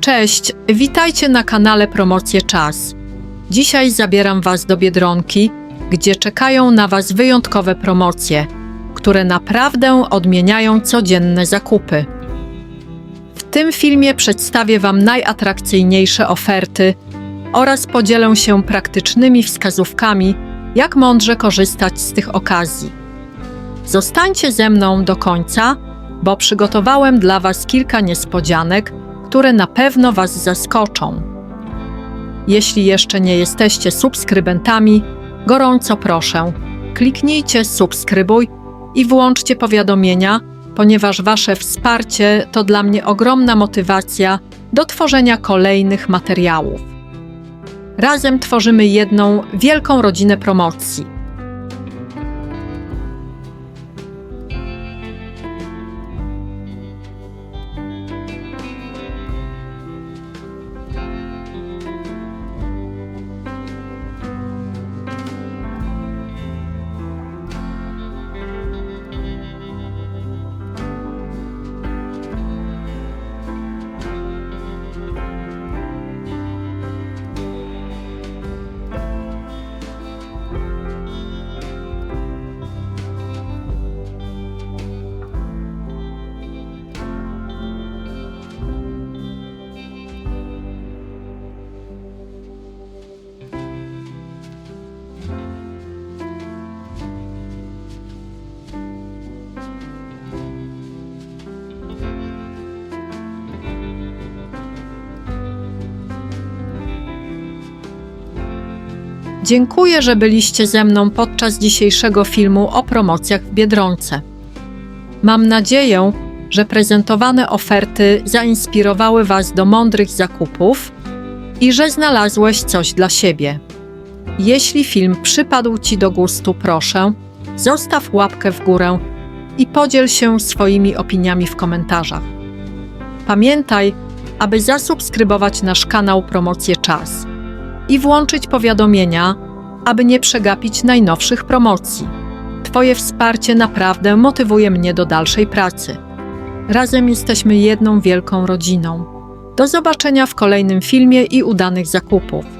Cześć, witajcie na kanale Promocje Czas. Dzisiaj zabieram Was do Biedronki, gdzie czekają na Was wyjątkowe promocje, które naprawdę odmieniają codzienne zakupy. W tym filmie przedstawię Wam najatrakcyjniejsze oferty oraz podzielę się praktycznymi wskazówkami, jak mądrze korzystać z tych okazji. Zostańcie ze mną do końca, bo przygotowałem dla Was kilka niespodzianek, które na pewno Was zaskoczą. Jeśli jeszcze nie jesteście subskrybentami, gorąco proszę, kliknijcie subskrybuj i włączcie powiadomienia, ponieważ Wasze wsparcie to dla mnie ogromna motywacja do tworzenia kolejnych materiałów. Razem tworzymy jedną wielką rodzinę promocji. Dziękuję, że byliście ze mną podczas dzisiejszego filmu o promocjach w Biedronce. Mam nadzieję, że prezentowane oferty zainspirowały Was do mądrych zakupów i że znalazłeś coś dla siebie. Jeśli film przypadł Ci do gustu, proszę, zostaw łapkę w górę i podziel się swoimi opiniami w komentarzach. Pamiętaj, aby zasubskrybować nasz kanał Promocje Czas i włączyć powiadomienia, aby nie przegapić najnowszych promocji. Twoje wsparcie naprawdę motywuje mnie do dalszej pracy. Razem jesteśmy jedną wielką rodziną. Do zobaczenia w kolejnym filmie i udanych zakupów.